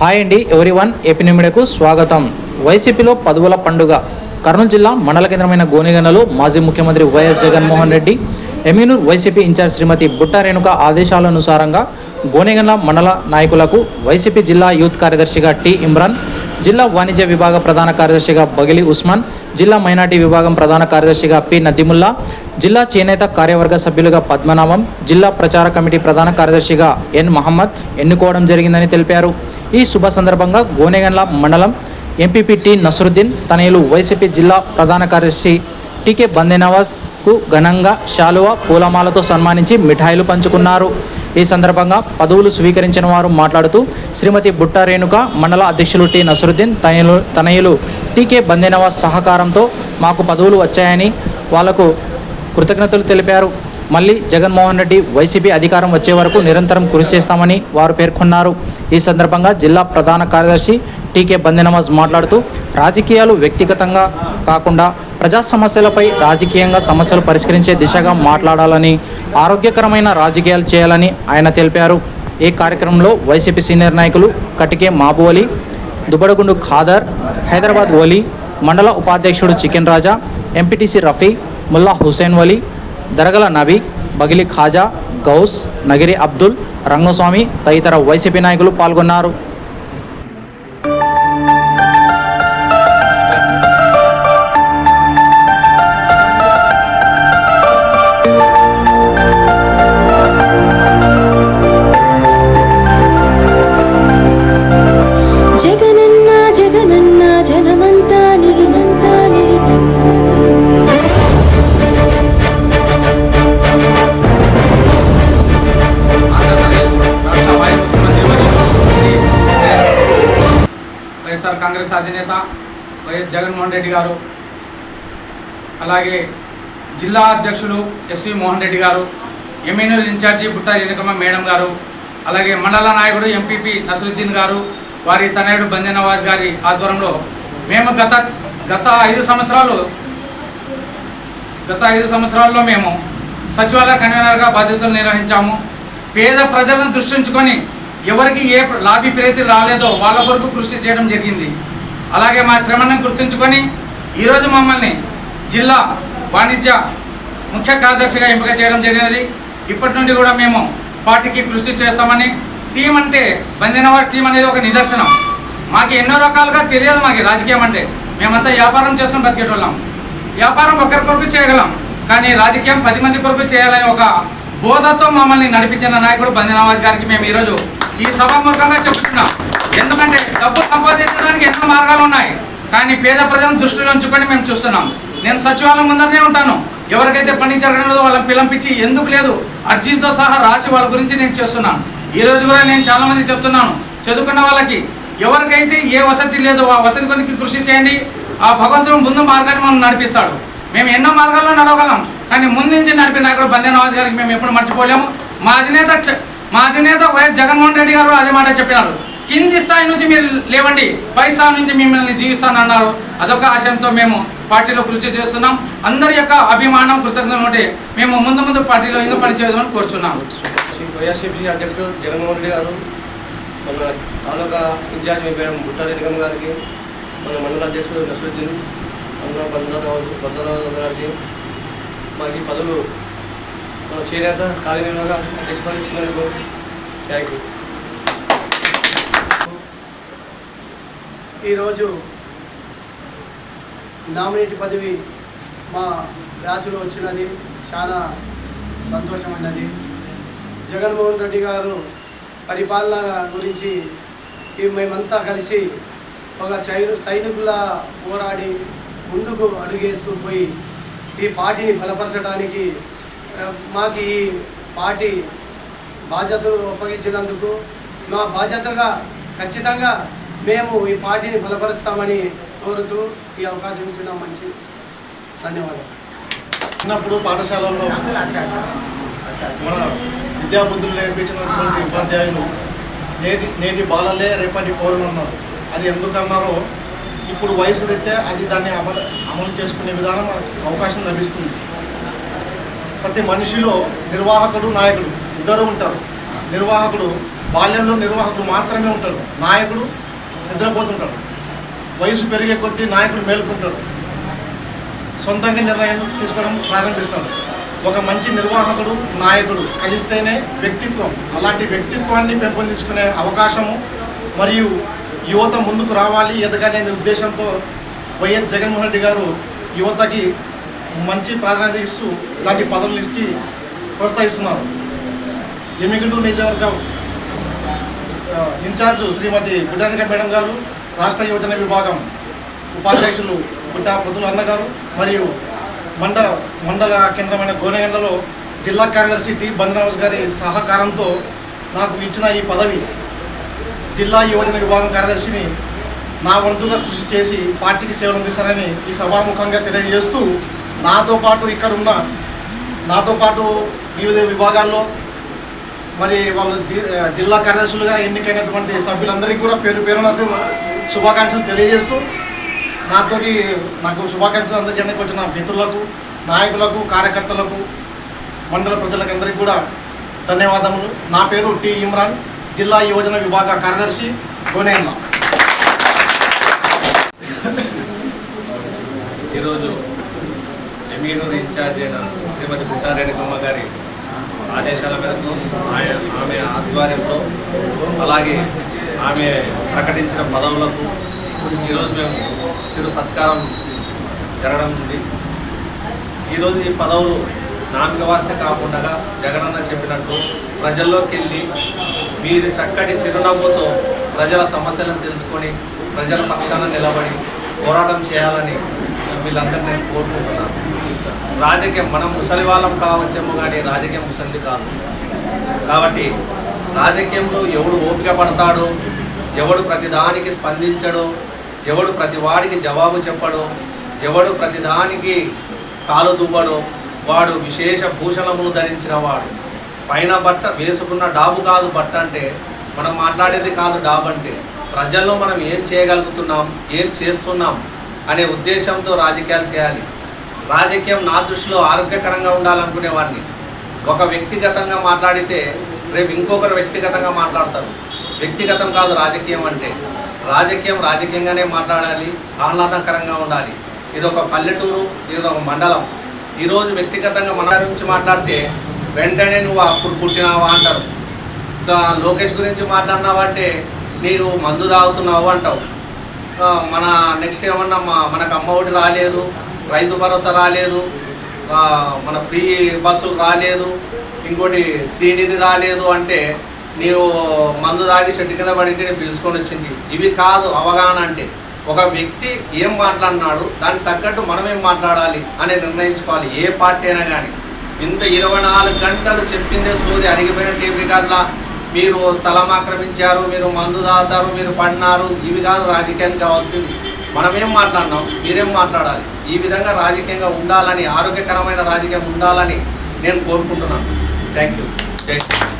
Hi అండి ఎవరి one AP నిమిడకు స్వాగతం. వైసీపీలో పదవుల పండుగ. కర్నూలు జిల్లా మండల కేంద్రమైన గోనెగనలో మాజీ ముఖ్యమంత్రి YS Jaganmohan Reddy Yemmiganur YCP incharge Shrimati Butta Renuka ఆదేశాలనుసారంగా Gonegandla మండల నాయకులకు వైసీపీ జిల్లా యూత్ కార్యదర్శిగా టి. ఇమ్రాన్ జిల్లా వాణిజ్య విభాగ ప్రధాన కార్యదర్శిగా బగిలి ఉస్మాన్ జిల్లా మైనార్టీ విభాగం ప్రధాన కార్యదర్శిగా పి నదిముల్లా జిల్లా చేనేత కార్యవర్గ సభ్యులుగా పద్మనాభం జిల్లా ప్రచార కమిటీ ప్రధాన కార్యదర్శిగా ఎన్ మహమ్మద్ ఎన్నుకోవడం జరిగిందని తెలిపారు. ఈ శుభ సందర్భంగా గోనెగండ్ల మండలం ఎంపీపీ టి నసరుద్దీన్ తనయులు వైసీపీ జిల్లా ప్రధాన కార్యదర్శి టీకే బందెనవాజ్కు ఘనంగా శాలువా పూలమాలతో సన్మానించి మిఠాయిలు పంచుకున్నారు. ఈ సందర్భంగా పదవులు స్వీకరించిన వారు మాట్లాడుతూ శ్రీమతి బుట్ట రేణుక మండల అధ్యక్షులు టి నసరుద్దీన్ తనయులు తనయులు టీకే బందేనవాస్ సహకారంతో మాకు పదవులు వచ్చాయని వాళ్ళకు కృతజ్ఞతలు తెలిపారు. మళ్ళీ జగన్మోహన్ రెడ్డి వైసీపీ అధికారం వచ్చే వరకు నిరంతరం కృషి చేస్తామని వారు పేర్కొన్నారు. ఈ సందర్భంగా జిల్లా ప్రధాన కార్యదర్శి టీకే బందెనవాజ్ మాట్లాడుతూ రాజకీయాలు వ్యక్తిగతంగా కాకుండా ప్రజా సమస్యలపై రాజకీయంగా సమస్యలు పరిష్కరించే దిశగా మాట్లాడాలని ఆరోగ్యకరమైన రాజకీయాలు చేయాలని ఆయన తెలిపారు. ఈ కార్యక్రమంలో వైసీపీ సీనియర్ నాయకులు కటికే మాబు అలీ దుబడగుండు ఖాదర్ హైదరాబాద్ ఓలీ మండల ఉపాధ్యక్షుడు చికెన్ రాజా ఎంపీటీసీ రఫీ ముల్లా హుసేన్ వలీ దరగల నబీ బగిలి ఖాజా గౌస్ నగిరి అబ్దుల్ రంగస్వామి తదితర వైసీపీ నాయకులు పాల్గొన్నారు. వైఎస్ఆర్ కాంగ్రెస్ అధినేత వైఎస్ జగన్మోహన్ రెడ్డి గారు అలాగే జిల్లా అధ్యక్షులు ఎస్వి మోహన్ రెడ్డి గారు ఎమ్మెన్యూల్ ఇన్ఛార్జి బుట్టా రేణుకమ్మ మేడం గారు అలాగే మండల నాయకుడు ఎంపీపీ నసరుద్దీన్ గారు వారి తనయుడు బందెనవాజ్ గారి ఆధ్వర్యంలో మేము గత గత ఐదు సంవత్సరాలు గత ఐదు సంవత్సరాల్లో మేము సచివాలయ కన్వీనర్గా బాధ్యతలు నిర్వహించాము. పేద ప్రజలను దృష్టించుకొని ఎవరికి ఏ లాభీ ప్రీతి రాలేదో వాళ్ళ కొరకు కృషి చేయడం జరిగింది. అలాగే మా శ్రమను గుర్తుంచుకొని ఈరోజు మమ్మల్ని జిల్లా వాణిజ్య ముఖ్య కార్యదర్శిగా ఎంపిక చేయడం జరిగినది. ఇప్పటి నుండి కూడా మేము పార్టీకి కృషి చేస్తామని టీం అంటే బందినవాడ టీం అనేది ఒక నిదర్శనం. మాకు ఎన్నో రకాలుగా తెలియదు మాకు రాజకీయం అంటే. మేమంతా వ్యాపారం చేసుకుని బతికేటోళ్ళం. వ్యాపారం ఒకరి కొరకు చేయగలం కానీ రాజకీయం పది మంది కొరకు చేయాలని ఒక బోధతో మమ్మల్ని నడిపించిన నాయకుడు బందినవాజ్ గారికి మేము ఈరోజు ఈ సభాముఖంగా చెప్తున్నాం ఎందుకంటే డబ్బు సంపాదించడానికి ఎన్నో మార్గాలు ఉన్నాయి. కానీ పేద ప్రజలను దృష్టిలో ఉంచుకొని మేము చూస్తున్నాం. నేను సచివాలయం ముందరనే ఉంటాను. ఎవరికైతే పని జరగలేదో వాళ్ళని పిలంపించి ఎందుకు లేదు అర్జీతో సహా రాసి వాళ్ళ గురించి నేను చేస్తున్నాను. ఈ రోజు కూడా నేను చాలా మంది చెప్తున్నాను. చదువుకున్న వాళ్ళకి ఎవరికైతే ఏ వసతి లేదో ఆ వసతి కొనికి కృషి చేయండి. ఆ భగవంతుడు ముందు మార్గాన్ని మనం నడిపిస్తాడు. మేము ఎన్నో మార్గాల్లో నడవగలం. కానీ ముందు నుంచి నడిపిన నాయకుడు బందే నవాజ్ గారికి మేము ఎప్పుడు మర్చిపోలేము. మా అధినేత మా అధినేత వైఎస్ జగన్మోహన్ రెడ్డి గారు అదే మాట చెప్పినారు. కింది స్థాయి నుంచి మీరు లేవండి. పై స్థాయి నుంచి మిమ్మల్ని దీవిస్తానన్నారు అదొక ఆశయంతో మేము పార్టీలో కృషి చేస్తున్నాం. అందరి యొక్క అభిమానం కృతజ్ఞత ఉంటే మేము ముందు ముందు పార్టీలో ఇంకా పనిచేయమని కోరుచున్నాం వైఎస్సీపీ అధ్యక్షుడు జగన్మోహన్ రెడ్డి గారు మన తాలూకా ఇన్ఛార్జ్ మేడం బుట్టా రెడ్డిగమ్మ గారికి మన మండల అధ్యక్షుడు నసరుద్దీన్ మన బంధారావు భద్రరావు గారికి మనకి పదవులు మన చేనేత కార్యనిర్వాహక అధ్యక్ష ఇచ్చినందుకు థ్యాంక్ యూ ఈరోజు నామినేట్ పదవి మా బ్యాచ్లో వచ్చినది. చాలా సంతోషమైనది. జగన్మోహన్ రెడ్డి గారు పరిపాలన గురించి మేమంతా కలిసి ఒక చైను సైనికుల పోరాడి ముందుకు అడుగేస్తూ పోయి ఈ పార్టీని బలపరచడానికి మాకు ఈ పార్టీ బాధ్యతలు అప్పగించినందుకు మా బాధ్యతగా ఖచ్చితంగా మేము ఈ పార్టీని బలపరుస్తామని కోరుతూ ఈ అవకాశం ఇచ్చిన మంచి ధన్యవాదాలు. చిన్నప్పుడు పాఠశాలల్లో మన విద్యాబుద్ధులు నేర్పించినటువంటి ఉపాధ్యాయులు నేటి నేటి బాలలే రేపటి పౌరులు అన్నారు. అది ఎందుకన్నారో ఇప్పుడు వయసు రీత్యా అది దాన్ని అమలు అమలు చేసుకునే విధానం అవకాశం లభిస్తుంది. ప్రతి మనిషిలో నిర్వాహకుడు నాయకుడు ఇద్దరు ఉంటారు. నిర్వాహకుడు బాల్యంలో నిర్వాహకుడు మాత్రమే ఉంటారు నాయకుడు నిద్రపోతుంటాడు. వయసు పెరిగే కొద్దీ నాయకుడు మేలుకుంటాడు. సొంతంగా నిర్ణయం తీసుకోవడం ప్రారంభిస్తాడు. ఒక మంచి నిర్వాహకుడు నాయకుడు కలిస్తేనే వ్యక్తిత్వం. అలాంటి వ్యక్తిత్వాన్ని పెంపొందించుకునే అవకాశము మరియు యువత ముందుకు రావాలి ఎదగాలి అనే ఉద్దేశంతో వైఎస్ జగన్మోహన్ రెడ్డి గారు యువతకి మంచి ప్రాధాన్యత ఇస్తూ ఇలాంటి పదవులు ఇచ్చి ప్రోత్సహిస్తున్నారు. ఎమిగంటూరు నియోజకవర్గం ఇన్ఛార్జ్ శ్రీమతి బుడ్డానిక మేడం గారు రాష్ట్ర యువజన విభాగం ఉపాధ్యక్షులు బుడ్డా ప్రతుల అన్న గారు మరియు మండల మండల కేంద్రమైన గోనెగండలో జిల్లా కార్యదర్శి టి బందనవాస్ గారి సహకారంతో నాకు ఇచ్చిన ఈ పదవి జిల్లా యువజన విభాగం కార్యదర్శిని నా వంతుగా కృషి చేసి పార్టీకి సేవలు అందిస్తారని ఈ సభాముఖంగా తెలియజేస్తూ నాతో పాటు ఇక్కడ ఉన్న నాతో పాటు వివిధ విభాగాల్లో మరి వాళ్ళ జి- జిల్లా కార్యదర్శులుగా ఎన్నికైనటువంటి సభ్యులందరికీ కూడా పేరు పేరున శుభాకాంక్షలు తెలియజేస్తూ నాతోటి నాకు శుభాకాంక్షలు అందజేయడానికి వచ్చిన మిత్రులకు నాయకులకు కార్యకర్తలకు మండల ప్రజలకు అందరికీ కూడా ధన్యవాదములు. నా పేరు టి. ఇమ్రాన్. జిల్లా యువజన విభాగ కార్యదర్శి గోనేన్ల ఈరోజు ఎమీనూరు ఇన్ఛార్జ్ అయిన శ్రీమతి బుట్టారేణుకమ్మ గారి ఆదేశాల మేరకు ఆమె ఆధ్వర్యంలో అలాగే ఆమె ప్రకటించిన పదవులకు ఈరోజు మేము చిరు సత్కారం జరగడం ఉంది. ఈరోజు ఈ పదవులు నామికవాస్య కాకుండా జగనన్న చెప్పినట్టు ప్రజల్లోకి వెళ్ళి మీరు చక్కటి చిరునవ్వుతో ప్రజల సమస్యలను తెలుసుకొని ప్రజల పక్షాన నిలబడి పోరాటం చేయాలని వీళ్ళందరినీ నేను కోరుకుంటున్నాను. రాజకీయం మనం ముసలి వాళ్ళం కావచ్చేమో కానీ రాజకీయం ముసలి కాదు. కాబట్టి రాజకీయంలో ఎవడు ఓపిక పడతాడో ఎవడు ప్రతిదానికి స్పందించడో ఎవడు ప్రతి వాడికి జవాబు చెప్పడో ఎవడు ప్రతిదానికి కాలు దువ్వడో వాడు విశేష భూషణములు ధరించిన వాడు. పైన బట్ట వేసుకున్న డాబు కాదు బట్ట అంటే మనం మాట్లాడేది కాదు డాబు అంటే ప్రజల్లో మనం ఏం చేయగలుగుతున్నాం ఏం చేస్తున్నాం అనే ఉద్దేశంతో రాజకీయాలు చేయాలి. రాజకీయం నా దృష్టిలో ఆరోగ్యకరంగా ఉండాలనుకునేవాడిని ఒక వ్యక్తిగతంగా మాట్లాడితే రేపు ఇంకొకరు వ్యక్తిగతంగా మాట్లాడతారు. వ్యక్తిగతం కాదు రాజకీయం అంటే. రాజకీయం రాజకీయంగానే మాట్లాడాలి ఆహ్లాదకరంగా ఉండాలి. ఇది ఒక పల్లెటూరు ఇది ఒక మండలం. ఈరోజు వ్యక్తిగతంగా మన గురించి మాట్లాడితే వెంటనే నువ్వు అప్పుడు పుట్టినావా అంటారు. లోకేష్ గురించి మాట్లాడినావంటే నీవు మందు తాగుతున్నావు అంటావు. మన నెక్స్ట్ ఏమన్నా మా మనకు అమ్మ ఒడి రాలేదు రైతు భరోసా రాలేదు మన ఫ్రీ బస్సులు రాలేదు ఇంకోటి శ్రీనిధి రాలేదు అంటే నీవు మందు తాగి చెట్టు కింద పడింటే నేను పిలుచుకొని వచ్చింది. ఇవి కాదు అవగాహన అంటే ఒక వ్యక్తి ఏం మాట్లాడినాడు దానికి తగ్గట్టు మనం ఏం మాట్లాడాలి అని నిర్ణయించుకోవాలి ఏ పార్టీ అయినా కానీ ఇంత ఇరవై నాలుగు గంటలు చెప్పిందే సూది అరిగిపోయిన టీవీ కార్డులా మీరు స్థలం ఆక్రమించారు మీరు మందు తాగుతారు మీరు పడినారు. ఇవి కాదు రాజకీయానికి కావాల్సింది. మనం ఏం మాట్లాడినాం? మీరేం మాట్లాడాలి? ఈ విధంగా రాజకీయంగా ఉండాలని ఆరోగ్యకరమైన రాజకీయం ఉండాలని నేను కోరుకుంటున్నాను. Thank you thank you